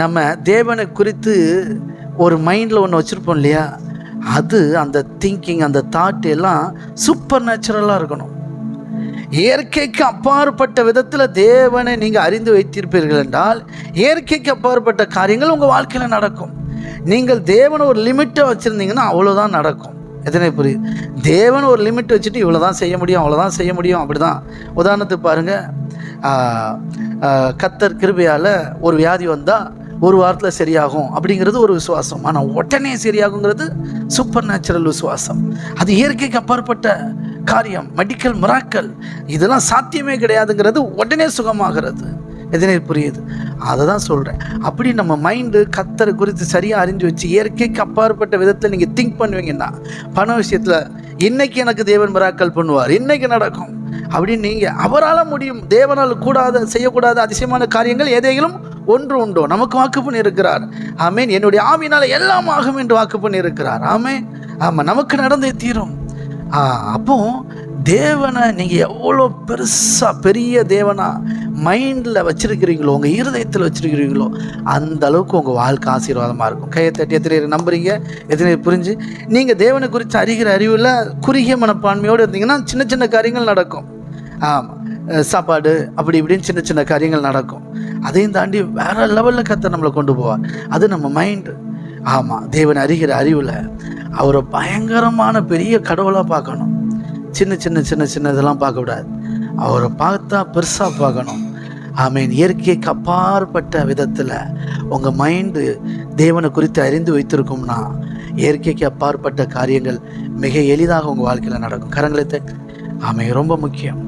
நம்ம தேவனை குறித்து ஒரு மைண்டில் ஒன்று வச்சுருப்போம் இல்லையா? அது அந்த திங்கிங் அந்த தாட் எல்லாம் சூப்பர் நேச்சுரலாக இருக்கணும். இயற்கைக்கு அப்பாற்பட்ட விதத்தில் தேவனை நீங்கள் அறிந்து வைத்திருப்பீர்கள் என்றால் இயற்கைக்கு அப்பாற்பட்ட காரியங்கள் உங்கள் வாழ்க்கையில் நடக்கும். நீங்கள் தேவனை ஒரு லிமிட்டை வச்சுருந்தீங்கன்னா அவ்வளோதான் நடக்கும். எத்தனை புரியுது தேவன் ஒரு லிமிட் வச்சுட்டு இவ்வளோ தான் செய்ய முடியும் அவ்வளோதான் செய்ய முடியும் அப்படி தான் உதாரணத்துக்கு பாருங்கள் கத்தர் கிருபையால் ஒரு வியாதி வந்தால் ஒரு வாரத்தில் சரியாகும் அப்படிங்கிறது ஒரு விசுவாசம். ஆனால் உடனே சரியாகுங்கிறது சூப்பர் நேச்சுரல் விசுவாசம். அது இயற்கைக்கு அப்பாற்பட்ட காரியம் மெடிக்கல் மிராக்கல் இதெல்லாம் சாத்தியமே கிடையாதுங்கிறது உடனே சுகமாகிறது. எதனே புரியுது? அதை தான் சொல்கிறேன் அப்படி நம்ம மைண்டு கத்தரை குறித்து சரியாக அறிஞ்சு வச்சு இயற்கைக்கு அப்பாற்பட்ட விதத்தில் நீங்கள் திங்க் பண்ணுவீங்கன்னா பண விஷயத்தில் இன்னைக்கு எனக்கு தேவன் மிராக்கல் பண்ணுவார். இன்னைக்கு நடக்கும். அப்படின்னு நீங்கள் அவரால் முடியும். தேவனால் கூடாத செய்யக்கூடாத அதிசயமான காரியங்கள் எதைகளும் ஒன்று உண்டோ? நமக்கு வாக்கு பண்ணியிருக்கிறார் ஆமேன். என்னுடைய ஆவினால் எல்லாம் ஆகும் என்று வாக்கு பண்ணியிருக்கிறார் ஆமேன். ஆமாம் நமக்கு நடந்தே தீரும். அப்போ தேவனை நீங்கள் எவ்வளோ பெருசாக பெரிய தேவனாக மைண்டில் வச்சுருக்கிறீங்களோ உங்கள் இருதயத்தில் வச்சுருக்கிறீங்களோ அந்த அளவுக்கு உங்கள் வாழ்க்கை ஆசீர்வாதமாக இருக்கும். கையை தட்டி எத்தனை நம்புறீங்க? எத்தனை புரிஞ்சு? நீங்கள் தேவனை குறித்து அறிகிற அறிவில் குறுகிய மனப்பான்மையோடு இருந்தீங்கன்னா சின்ன சின்ன காரியங்கள் நடக்கும். சாப்பாடு அப்படி இப்படின்னு சின்ன சின்ன காரியங்கள் நடக்கும். அதையும் தாண்டி வேற லெவலில் கத்த நம்மளை கொண்டு போவார். அது நம்ம மைண்டு ஆமாம் தேவன் அறிகிற அறிவில் அவரை பயங்கரமான பெரிய கடவுளாக பார்க்கணும். சின்ன சின்ன சின்ன சின்ன இதெல்லாம் பார்க்கக்கூடாது. அவரை பார்த்தா பெருசாக பார்க்கணும். ஆமீன். இயற்கைக்கு அப்பாற்பட்ட விதத்தில் உங்கள் மைண்டு தேவனை குறித்து அறிந்து வைத்திருக்கும்னா இயற்கைக்கு அப்பாற்பட்ட காரியங்கள் மிக எளிதாக உங்கள் வாழ்க்கையில் நடக்கும். கரங்களை ஆமை ரொம்ப முக்கியம்.